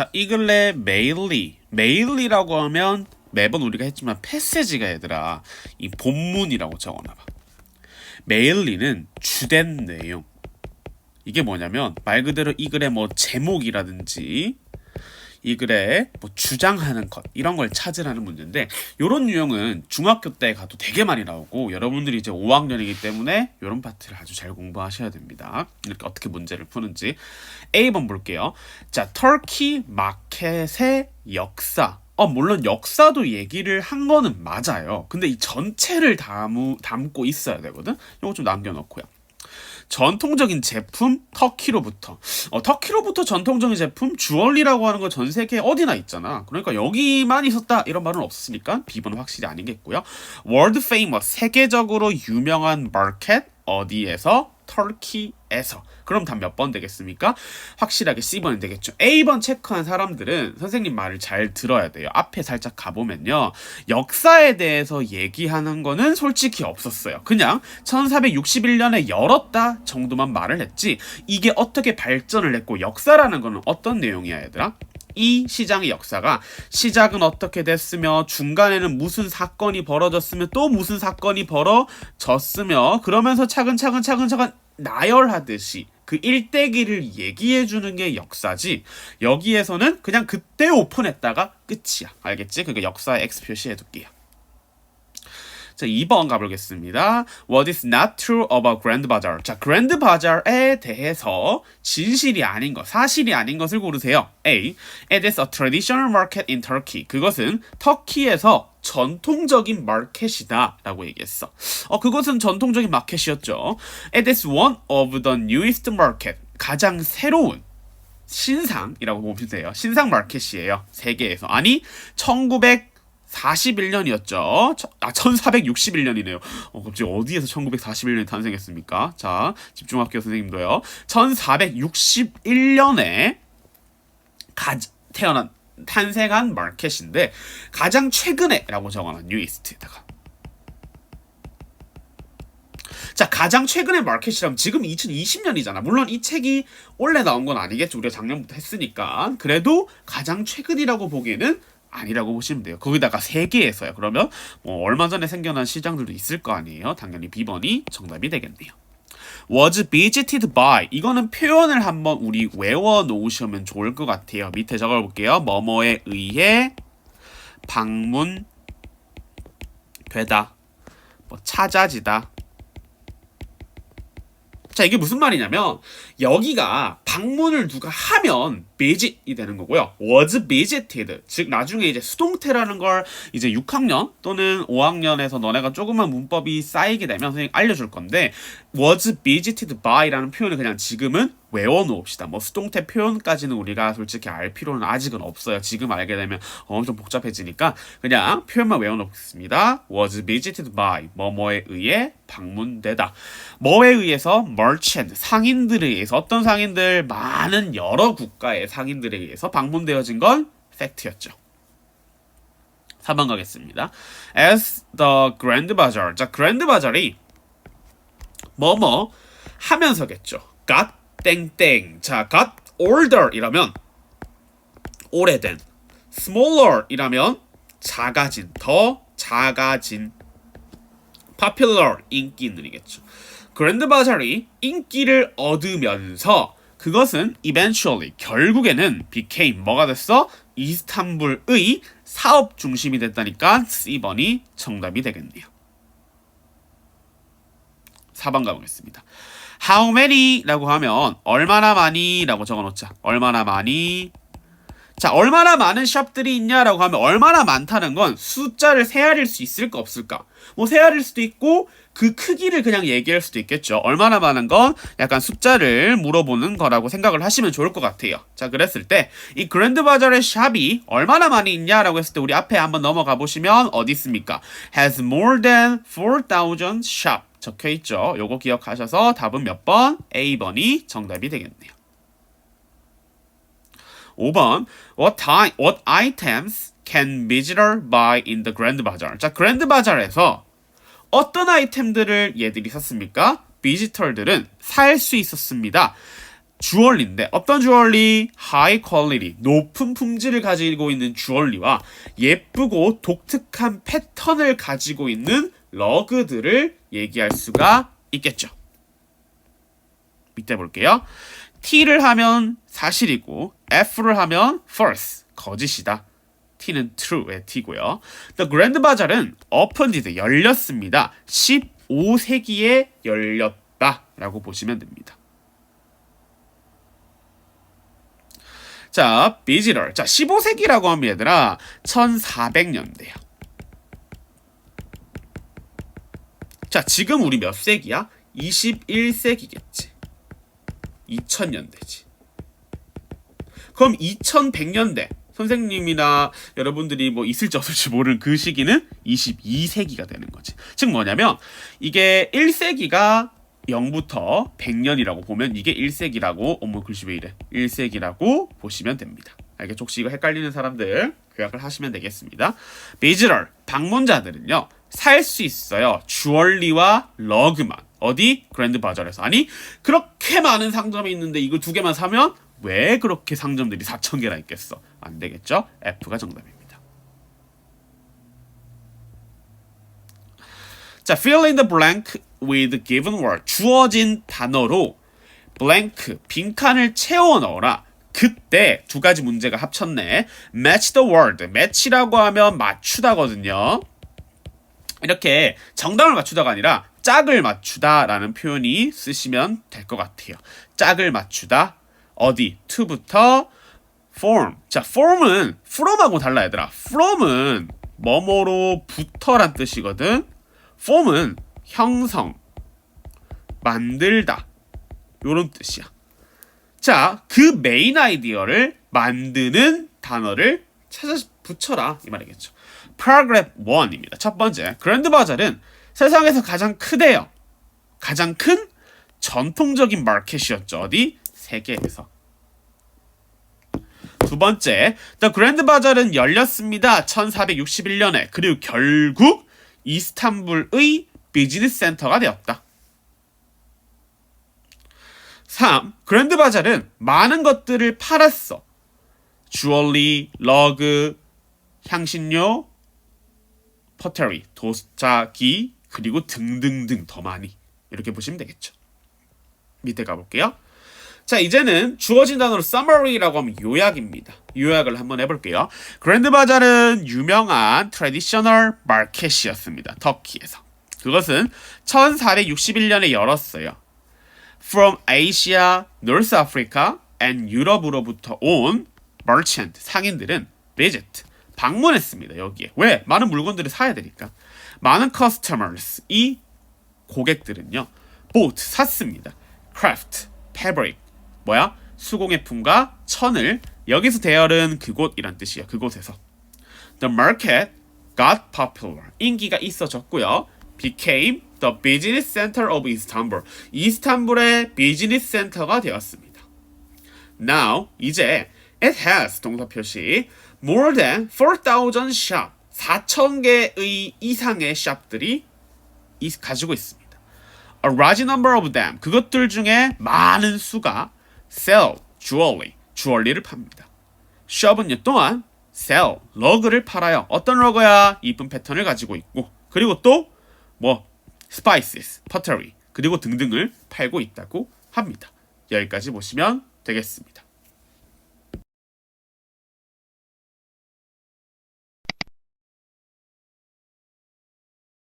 자, 이글레 메일리. 메일리라고 하면 매번 우리가 했지만 패세지가 얘들아 이 본문이라고 적어놔봐. 메일리는 주된 내용. 이게 뭐냐면 말 그대로 이 글의 뭐 제목이라든지 이 글에 뭐 주장하는 것 이런 걸 찾으라는 문제인데 이런 유형은 중학교 때 가도 되게 많이 나오고 여러분들이 이제 5학년이기 때문에 이런 파트를 아주 잘 공부하셔야 됩니다. 이렇게 어떻게 문제를 푸는지 A번 볼게요. 자, 터키 마켓의 역사. 어, 물론 역사도 얘기를 한 거는 맞아요. 근데 이 전체를 담우, 담고 있어야 되거든. 이거 좀 남겨놓고요. 전통적인 제품? 터키로부터. 어, 터키로부터 전통적인 제품? 주얼리라고 하는 거전 세계 어디나 있잖아. 그러니까 여기만 있었다. 이런 말은 없으니까 B번 확실히 아니겠고요. 월드 페이머스 세계적으로 유명한 마켓 어디에서 터키에서 그럼 답 몇 번 되겠습니까? 확실하게 C번이 되겠죠. A번 체크한 사람들은 선생님 말을 잘 들어야 돼요. 앞에 살짝 가보면요. 역사에 대해서 얘기하는 거는 솔직히 없었어요. 그냥 1461년에 열었다 정도만 말을 했지 이게 어떻게 발전을 했고 역사라는 거는 어떤 내용이야 얘들아? 이 시장의 역사가 시작은 어떻게 됐으며 중간에는 무슨 사건이 벌어졌으며 또 무슨 사건이 벌어졌으며 그러면서 차근차근 차근차근 나열하듯이 그 일대기를 얘기해 주는 게 역사지. 여기에서는 그냥 그때 오픈했다가 끝이야. 알겠지? 그게 역사의 X 표시해 둘게요 자, 2번 가보겠습니다. What is not true about Grand Bazaar? 자, Grand Bazaar에 대해서 진실이 아닌 것, 사실이 아닌 것을 고르세요. A. It is a traditional market in Turkey. 그것은 터키에서 전통적인 마켓이다 라고 얘기했어. 어, 그것은 전통적인 마켓이었죠. It is one of the newest market. 가장 새로운 신상이라고 보면 돼요. 신상 마켓이에요. 세계에서. 아니, 1900 41년이었죠. 아, 1461년이네요. 어, 갑자기 어디에서 1941년이 탄생했습니까? 자, 집중학교 선생님도요. 1461년에 가, 태어난, 탄생한 마켓인데, 가장 최근에 라고 적어놔, 뉴이스트에다가. 자, 가장 최근의 마켓이라면 지금 2020년이잖아. 물론 이 책이 원래 나온 건 아니겠죠. 우리가 작년부터 했으니까. 그래도 가장 최근이라고 보기에는 아니라고 보시면 돼요. 거기다가 세계에서요. 그러면 뭐 얼마 전에 생겨난 시장들도 있을 거 아니에요. 당연히 B번이 정답이 되겠네요. was visited by 이거는 표현을 한번 우리 외워 놓으시면 좋을 것 같아요. 밑에 적어 볼게요. 뭐뭐에 의해 방문 되다. 뭐 찾아지다. 자, 이게 무슨 말이냐면 여기가 방문을 누가 하면 visit이 되는 거고요. was visited. 즉 나중에 이제 수동태라는 걸 이제 6학년 또는 5학년에서 너네가 조금만 문법이 쌓이게 되면 선생님 알려줄 건데 was visited by라는 표현을 그냥 지금은 외워 놓읍시다. 뭐 수동태 표현까지는 우리가 솔직히 알 필요는 아직은 없어요. 지금 알게 되면 엄청 복잡해지니까 그냥 표현만 외워 놓겠습니다. was visited by 뭐뭐에 의해 방문되다. 뭐에 의해서 merchant 상인들에 의해서 어떤 상인들 많은 여러 국가의 상인들에 의해서 방문되어진 건 팩트였죠. 4번 가겠습니다. As the Grand Bazaar. 자, Grand Bazaar이 뭐뭐 하면서겠죠. got 땡땡. 자, got older 이라면 오래된. smaller 이라면 작아진, 더 작아진. popular 인기 있는 이겠죠. 그랜드 바자리 인기를 얻으면서 그것은 eventually 결국에는 became 뭐가 됐어? 이스탄불의 사업 중심이 됐다니까 C번이 정답이 되겠네요. 4번 가보겠습니다. How many? 라고 하면 얼마나 많이? 라고 적어놓자. 얼마나 많이? 자, 얼마나 많은 샵들이 있냐라고 하면 얼마나 많다는 건 숫자를 세아릴 수 있을까 없을까? 뭐 세아릴 수도 있고 그 크기를 그냥 얘기할 수도 있겠죠. 얼마나 많은 건 약간 숫자를 물어보는 거라고 생각을 하시면 좋을 것 같아요. 자, 그랬을 때 이 그랜드 바자르의 샵이 얼마나 많이 있냐라고 했을 때 우리 앞에 한번 넘어가 보시면 어디 있습니까? has more than 4,000 shop 적혀 있죠. 요거 기억하셔서 답은 몇 번? A번이 정답이 되겠네요. 5번 What, time, what items can visitor buy in the Grand Bazaar? 자, 그랜드 바자르에서 어떤 아이템들을 얘들이 샀습니까? 비지털들은 살 수 있었습니다. 주얼리인데 어떤 주얼리? 하이 퀄리티 높은 품질을 가지고 있는 주얼리와 예쁘고 독특한 패턴을 가지고 있는 러그들을 얘기할 수가 있겠죠. 밑에 볼게요. T를 하면 사실이고 F를 하면 false 거짓이다. T는 true의 T고요. The Grand Bazaar은 opened 열렸습니다. 15세기에 열렸다 라고 보시면 됩니다. 자, 비지럴. 자, 15세기라고 하면 얘들아 1400년대야. 자, 지금 우리 몇 세기야? 21세기겠지. 2000년대지. 그럼 2100년대 선생님이나 여러분들이 뭐 있을지 없을지 모르는 그 시기는 22세기가 되는 거지. 즉 뭐냐면 이게 1세기가 0부터 100년이라고 보면 이게 1세기라고 어머 글씨 왜 이래 1세기라고 보시면 됩니다. 알겠죠? 혹시 이거 헷갈리는 사람들 요약을 하시면 되겠습니다. 비즈럴 방문자들은요 살 수 있어요 주얼리와 러그만 어디 그랜드 바자르에서 아니 그렇게 많은 상점이 있는데 이거 두 개만 사면 왜 그렇게 상점들이 4천 개나 있겠어 안 되겠죠? F가 정답입니다. 자, fill in the blank with given word. 주어진 단어로 blank 빈칸을 채워 넣어라. 그때 두 가지 문제가 합쳤네. match the word. match라고 하면 맞추다거든요. 이렇게 정답을 맞추다가 아니라 짝을 맞추다라는 표현이 쓰시면 될 것 같아요. 짝을 맞추다. 어디? to부터 form. 자, form은 from하고 달라 얘들아. from은 뭐뭐로부터란 뜻이거든. form은 형성, 만들다 요런 뜻이야. 자, 그 메인 아이디어를 만드는 단어를 찾아 붙여라 이 말이겠죠. paragraph 1입니다. 첫 번째, 그랜드 바잘은 세상에서 가장 크대요. 가장 큰 전통적인 마켓이었죠. 어디? 세계에서. 두 번째, The Grand Bazaar은 열렸습니다. 1461년에. 그리고 결국 이스탄불의 비즈니스 센터가 되었다. 3. 그랜드 바잘은 많은 것들을 팔았어. 주얼리, 러그, 향신료, 퍼터리, 도자기, 그리고 등등등 더 많이. 이렇게 보시면 되겠죠. 밑에 가볼게요. 자, 이제는 주어진 단어로 summary라고 하면 요약입니다. 요약을 한번 해볼게요. 그랜드 바잘은 유명한 트레디셔널 마켓이었습니다. 터키에서. 그것은 1461년에 열었어요. From Asia, North Africa, and 유럽으로부터 온 merchant, 상인들은 visit, 방문했습니다. 여기에. 왜? 많은 물건들을 사야 되니까. 많은 customers, 이 고객들은요. bought, 샀습니다. craft, fabric, 뭐야? 수공예품과 천을 여기서 대열은 그곳이란 뜻이야. 그곳에서. The market got popular. 인기가 있어졌고요. became the business center of Istanbul. 이스탄불의 비즈니스 센터가 되었습니다. Now 이제 it has 동사 표시 more than 4,000 shop 4,000개의 이상의 샵들이 가지고 있습니다. A large number of them 그것들 중에 많은 수가 sell jewelry 주얼리를 팝니다. 숍은요 또한 sell 러그를 팔아요. 어떤 러그야? 이쁜 패턴을 가지고 있고 그리고 또 뭐 spices, pottery 그리고 등등을 팔고 있다고 합니다. 여기까지 보시면 되겠습니다.